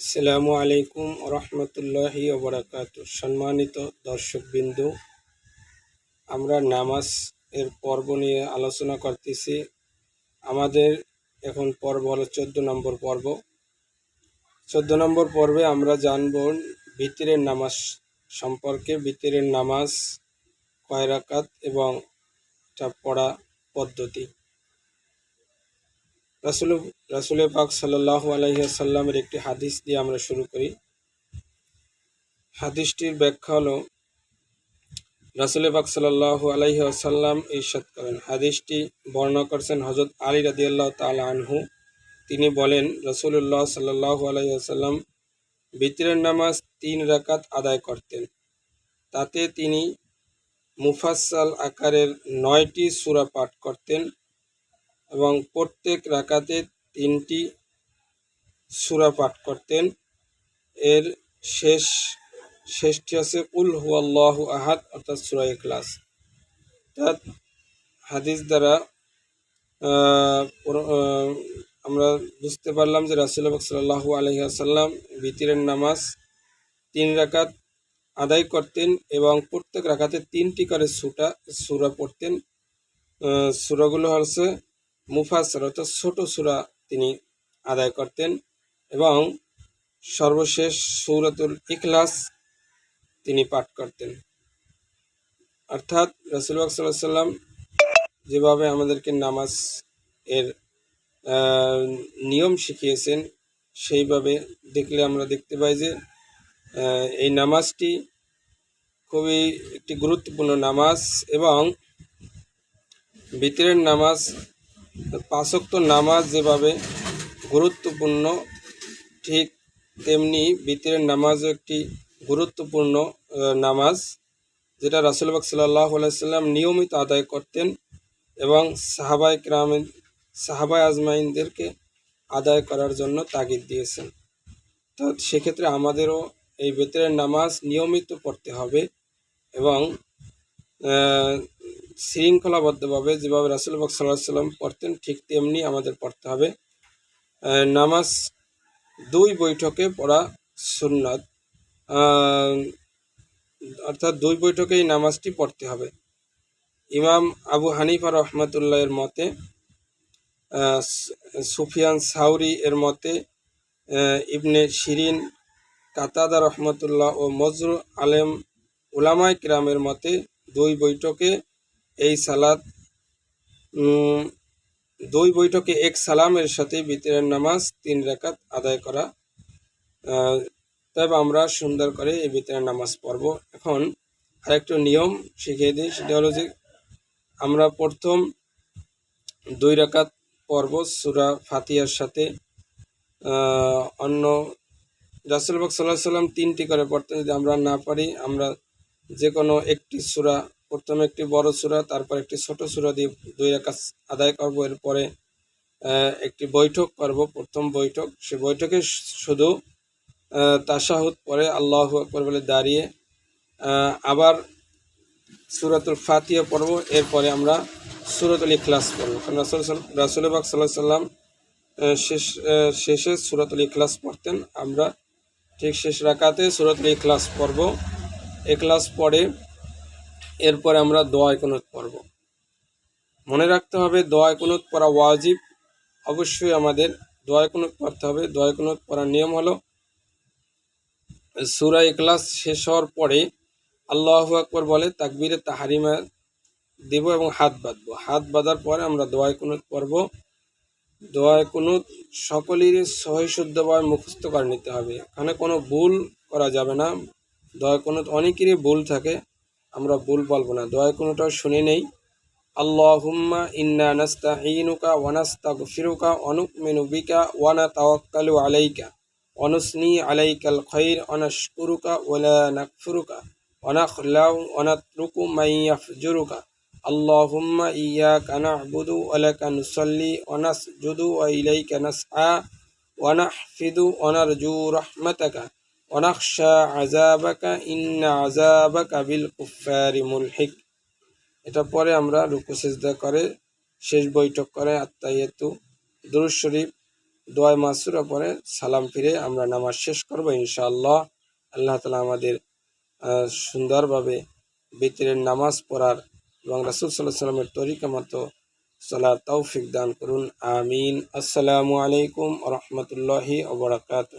আসসালামু আলাইকুম রহমতুল্লাহি ওবরাকাত। সম্মানিত দর্শকবৃন্দ, আমরা নামাজ এর পর্ব নিয়ে আলোচনা করতেছি। আমাদের এখন পর্ব হলো চোদ্দ নম্বর পর্ব। চোদ্দ নম্বর পর্বে আমরা জানব ভিতরের নামাজ সম্পর্কে। ভিতরের নামাজ কয় রাকাত এবং এটা পড়া পদ্ধতি। রাসুল রাসুল পাক সাল্লাহ আলহিহাসাল্লামের একটি হাদিস দিয়ে আমরা শুরু করি। হাদিসটির ব্যাখ্যা হলো, রাসুল পাক সাল্লাহ আলহিহাসাল্লাম ইরশাদ করেন। হাদিসটি বর্ণনা করছেন হজরত আলী রাদি আল্লাহ তাল আনহু। তিনি বলেন রসুল্লাহ সাল্লাহ আলহিহাসাল্লাম বিতরের নামাজ তিন রাকাত আদায় করতেন। তাতে তিনি মুফাসাল আকারের নয়টি সূরা পাঠ করতেন। এবং প্রত্যেক রাকাতে তিনটি সূরা পাঠ করতেন। এর শেষ, শেষটি আছে, উল হুয়াল্লাহ আহাদ অর্থাৎ সূরা ক্লাস অর্থাৎ হাদিস দ্বারা আমরা বুঝতে পারলাম যে রাসুল্লাহ সাল্লাহু আলহিহাসাল্লাম ভিতরের নামাজ তিন রাকাত আদায় করতেন এবং প্রত্যেক রাকাতে তিনটি করে সুটা সূরা পড়তেন। সূরাগুলো হচ্ছে মুফাসসর অর্থাৎ ছোট সূরা তিনি আদায় করতেন এবং সর্বশেষ সূরাতুল ইখলাস তিনি পাঠ করতেন। অর্থাৎ সাল্লাহ সাল্লাম যেভাবে আমাদেরকে নামাজ এর নিয়ম শিখিয়েছেন, সেইভাবে দেখলে আমরা দেখতে পাই যে এই নামাজটি খুবই একটি গুরুত্বপূর্ণ নামাজ এবং ভিতরের নামাজ পাঁচক্ত নামাজ যেভাবে গুরুত্বপূর্ণ, ঠিক তেমনি ভিতরের নামাজও একটি গুরুত্বপূর্ণ নামাজ, যেটা রাসুলবাক সাল্লাহ আলাইসাল্লাম নিয়মিত আদায় করতেন এবং সাহাবাই ক্রামের সাহাবাই আজমাইনদেরকে আদায় করার জন্য তাগিদ দিয়েছেন। তো সেক্ষেত্রে আমাদেরও এই বেতরের নামাজ নিয়মিত পড়তে হবে এবং শৃঙ্খলাবদ্ধভাবে যেভাবে রাসুলবাক সাল্লাহ সাল্লাম পড়তেন, ঠিক তেমনি আমাদের পড়তে হবে। নামাজ দুই বৈঠকে পড়া সুন্নত। অর্থাৎ দুই বৈঠকেই নামাজটি পড়তে হবে। ইমাম আবু হানিফা রহমতুল্লাহ এর মতে সুফিয়ান সাউরি এর মতে ইবনে শিরিন, কাতাদা রহমতুল্লাহ ও মজরু আলেম উলামাই কিরামের মতে দুই বৈঠকে এই সালাদ দুই বৈঠকে এক সালামের সাথে বিতরের নামাজ তিন রাকাত আদায় করা তবে আমরা সুন্দর করে এই বিতরের নামাজ পড়ব। এখন আরেকটু নিয়ম শিখিয়ে দিই, সেটা হলো যে আমরা প্রথম দুই রাকাত পর্ব সুরা ফাতিয়ার সাথে অন্য রাসুলবাক সাল্লাহ সাল্লাম তিনটি করে পড়তে যদি আমরা না পারি আমরা যে কোনো একটি সূরা প্রথমে একটি বড় সূরা তারপর একটি ছোট সূরা দিয়ে দুই রাকাত আদায় করব। এরপরে একটি বৈঠক করব প্রথম বৈঠক। সে বৈঠকে শুধু আহ, তাশাহুদ পরে আল্লাহ আকবর বলে দাঁড়িয়ে আবার সুরাতুল ফাতিয়া পড়ব। এরপরে আমরা সুরাতুল ইখলাস পড়ব। কারণ রাসুল রাসুলবাক সাল্লাহ সাল্লাম শেষ শেষে সুরাতুল ইখলাস পড়তেন। আমরা ঠিক শেষ রাকাতে সুরাতুল ইখলাস পড়ব। ইখলাস পড়ে এরপরে আমরা দোয়া কুনুত পড়ব। মনে রাখতে হবে, দোয়া কুনুত পড়া ওয়াজিব। অবশ্যই আমাদের দোয়া কুনুত পড়তে হবে, দোয়া কুনুত পড়ার নিয়ম হলো সুরা ইখলাস শেষ হওয়ার পরে আল্লাহু আকবর বলে, তাকবীরে তাহারিমা দিব এবং হাত বাঁধবো। হাত বাঁধার পরে আমরা দোয়া কুনুত পড়ব। দোয়া কুনুত সকলেরই সহিশুদ্ধভাবে মুখস্থ করে নিতে হবে। এখানে কোনো ভুল করা যাবে না। দোয়া কুনুত অনেকেরই ভুল থাকে। আমরা ভুল বলব না। দয়া কোনোটাও শুনে নেই। আল্লাহুম্মা ইন্না নাস্তাহিনুকা ওয়ানাস্তা গফিরুকা অনুক মেনুবিকা ওয়ানা তাওয়াক্কালু আলাইকা। অনুসনি আলাইকাল খৈর অনাশকুরুকা ওলা নাকফুরুকা অনাখলাউ অনাত্রুকু মাইয়াফজুরুকা আল্লাহুম্মা ইয়াকা নাহবুদু ওয়ালাকা নুসাল্লি ওয়ানাসজুদু ওয়া ইলাইকা নাসআ অনার ওয়ানারজু রাহমাতাকা। অনাকশা আজাবাকা ইন্না আজাবাকা বিল কুফারি মুলহিক এটা পরে আমরা রুকু সেজদা করে, শেষ বৈঠক করে আত্মাইয়েতু দুরুজ শরীফ দোয়াই মাসুরা পরে সালাম ফিরে আমরা নামাজ শেষ করব ইনশাআল্লাহ। আল্লাহ তালা আমাদের সুন্দরভাবে বিতরের নামাজ পড়ার এবং রাসুল সাল্লাহ সাল্লামের তরিকা মতো সলা তৌফিক দান করুন। আমিন। আসসালামু আলাইকুম রহমতুল্লাহি ওবরাকাতু